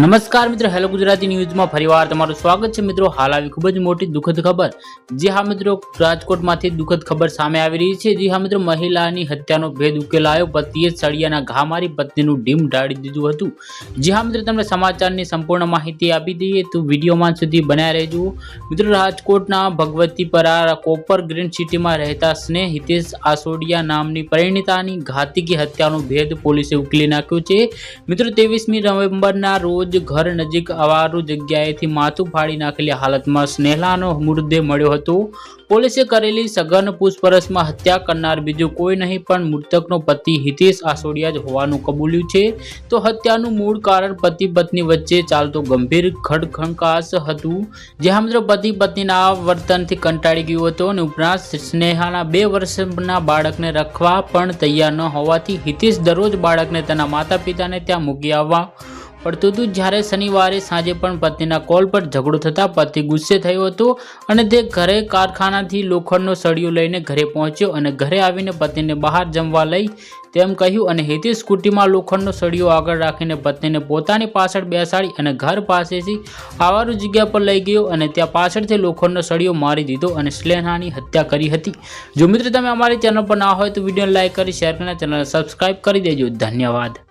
નમસ્કાર મિત્રો, હેલો ગુજરાતી ન્યૂઝમાં ફરીવાર તમારું સ્વાગત છે. મિત્રો, હાલ આવી ખૂબ જ મોટી દુઃખદ ખબર. જે હા મિત્રો, રાજકોટમાંથી દુઃખદ ખબર સામે આવી રહી છે. જે હા મિત્રો, મહિલાની હત્યાનો ભેદ ઉકેલાયો પતિએ સળિયાના ઘા મારી પત્નીનું ડીમ ઢાળી દીધું હતું. જે હા મિત્રો, તમને સમાચારની સંપૂર્ણ માહિતી આપી દઈએ તો વિડીયોમાં સુધી બનાવી રહેજો. મિત્રો, રાજકોટના ભગવતીપરા કોપર ગ્રીન સિટીમાં રહેતા સ્નેહ હિતેશ આસોડિયા નામની પરિણીતાની ઘાતકી હત્યાનો ભેદ પોલીસે ઉકેલી નાખ્યો છે. મિત્રો, ત્રેવીસમી નવેમ્બરના રોજ ઘર નજીક અવારું જગ્યાએથી માથું ફાડી નાખેલી હાલતમાં સ્નેહલાનો મૃતદેહ મળ્યો હતો. પોલીસે કરેલી સઘન પૂછપરછમાં હત્યા કરનાર બીજું કોઈ નહીં, પણ મૃતકનો પતિ હિતેશ આસોડિયા જ હોવાનું કબૂલ્યું છે. તો હત્યાનું મૂળ કારણ પતિ પત્ની વચ્ચે ચાલતો ગંભીર ખડખંકાસ હતું જ્યાં મિત્રો પતિ પત્નીના વર્તનથી કંટાળી ગયો હતો અને ઉપરાંત સ્નેહાના બે વર્ષના બાળકને રખવા પણ તૈયાર ન હોવાથી હિતેશ દરરોજ બાળકને તેના માતા પિતાને ત્યાં મૂકી આવવા પડતું હતું જ્યારે શનિવારે સાંજે પણ પત્નીના કોલ પર ઝઘડો થતાં પતિ ગુસ્સે થયો હતો અને તે ઘરે કારખાનાથી લોખંડનો સળિયો લઈને ઘરે પહોંચ્યો અને ઘરે આવીને પત્નીને બહાર જમવા લઈ તેમ કહ્યું અને હેતી સ્કૂટીમાં લોખંડનો સળિયો આગળ રાખીને પત્નીને પોતાની પાછળ બેસાડી અને ઘર પાસેથી આવારું જગ્યા પર લઈ ગયો અને ત્યાં પાછળથી લોખંડનો સળિયો મારી દીધો અને સ્લેહાની હત્યા કરી હતી. જો મિત્રો તમે અમારી ચેનલ પર ના હોય તો વીડિયો લાઇક કરી, શેર કરીને ચેનલને સબસ્ક્રાઈબ કરી દેજો. ધન્યવાદ.